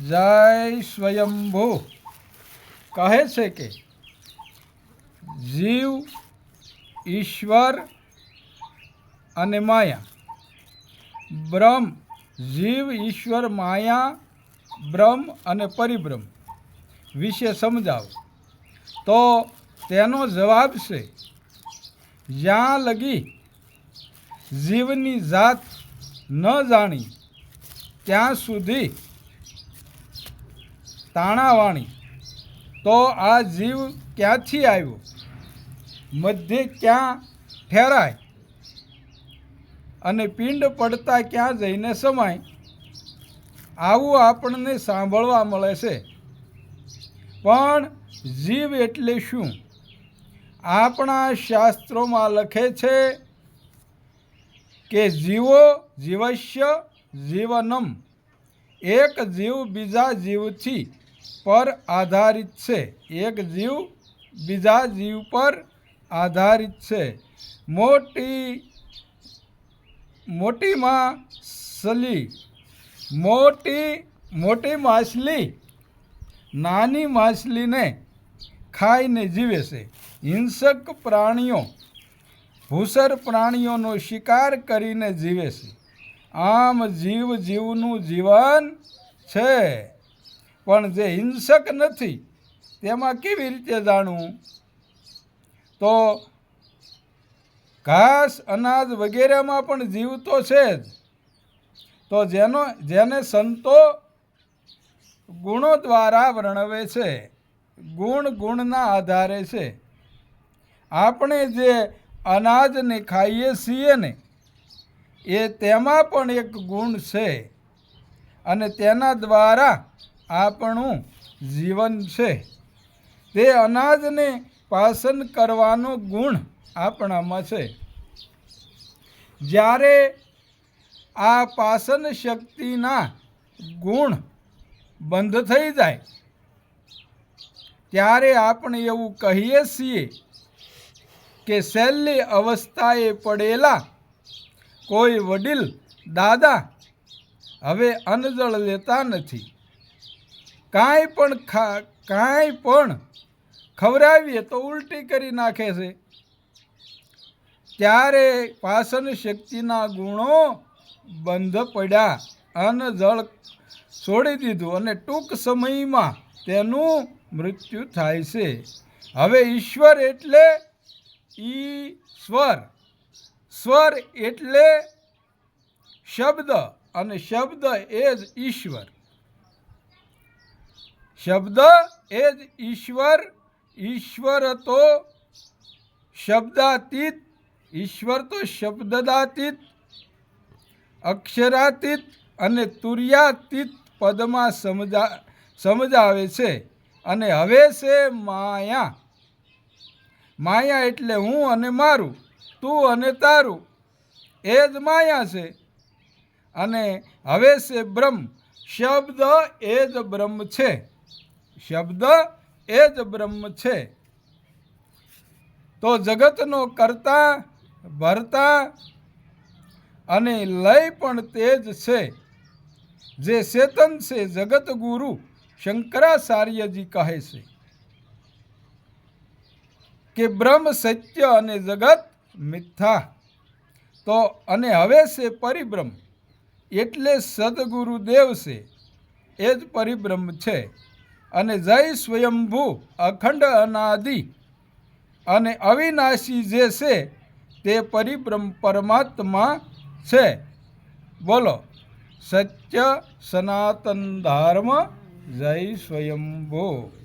જય સ્વયંભૂ. કહે છે કે, જીવ, ઈશ્વર અને માયા, બ્રહ્મ, જીવ, ઈશ્વર, માયા, બ્રહ્મ અને પરિબ્રહ્મ વિશે સમજાવો. તો તેનો જવાબ છે, જ્યાં લગી જીવની જાત ન જાણી, ત્યાં સુધી તાણાવાણી. તો આ જીવ ક્યાંથી આવ્યો? મધ્ય ક્યાં ઠેરાય અને પિંડ પડતા ક્યાં જઈને સમાય? આવું આપણને સાંભળવા મળે છે. પણ જીવ એટલે શું? આપણા શાસ્ત્રોમાં લખે છે કે જીવો જીવસ્ય જીવનમ. એક જીવ બીજા જીવથી પર આધારિત છે. એક જીવ બીજા જીવ પર આધારિત છે. મોટી મોટી માછલી, મોટી મોટી માછલી નાની માછલીને ખાઈને જીવે છે. હિંસક પ્રાણીઓ, ભૂસર પ્રાણીઓનો શિકાર કરીને જીવે છે. આમ જીવ જીવનું જીવન છે. પણ જે હિંસક નથી, તેમાં કેવી રીતે જાણવું? તો ઘાસ, અનાજ વગેરેમાં પણ જીવ તો છે જ. તો જેનો, જેને સંતો ગુણો દ્વારા વર્ણવે છે, ગુણ ગુણના આધારે છે. આપણે જે અનાજને ખાઈએ છીએ ને, એ તેમાં પણ એક ગુણ છે. અને તેના દ્વારા આપણું જીવન છે. તે અનાજને પાસન કરવાનો ગુણ આપણામાં છે. જ્યારે આ પાસન શક્તિના ગુણ બંધ થઈ જાય, ત્યારે આપણે એવું કહીએ છીએ કે છેલ્લી અવસ્થાએ પડેલા કોઈ વડીલ, દાદા હવે અનજળ લેતા નથી. કાંઈ પણ ખા, કાંઈ પણ ખવડાવીએ તો ઉલટી કરી નાખે છે. ત્યારે પાસન શક્તિના ગુણો બંધ પડ્યા અન્ન જળ છોડી દીધું અને ટૂંક સમયમાં તેનું મૃત્યુ થાય છે. હવે ઈશ્વર એટલે ઈશ્વર. સ્વર એટલે શબ્દ અને શબ્દ એ જ ઈશ્વર. શબ્દ એ જ ઈશ્વર ઈશ્વર તો શબ્દાતીત ઈશ્વર તો શબ્દદાતીત, અક્ષરાતીત અને તુર્યાતીત પદમાં સમજા, સમજાવે છે. અને હવે છે માયા. માયા એટલે હું અને મારું, તું અને તારું. એ જ માયા છે. અને હવે છે બ્રહ્મ. શબ્દ એ જ બ્રહ્મ છે. શબ્દ એ જ બ્રહ્મ છે. તો જગતનો કરતા, ભરતા અને લય પણ તે જ છે. જે ચેતન છે જગત ગુરુ શંકરાચાર્યજી કહે છે કે બ્રહ્મ સત્ય અને જગત મિથ્યા. તો અને હવે છે પરિબ્રહ્મ એટલે સદગુરુદેવ છે. એ જ પરિબ્રહ્મ છે. અને જય સ્વયંભૂ, અખંડ અનાદિ અને અવિનાશી જે છે, તે પરિબ્રહ્મ પરમાત્મા છે. બોલો. સત્ય સનાતન ધર્મ, જય સ્વયંભૂ.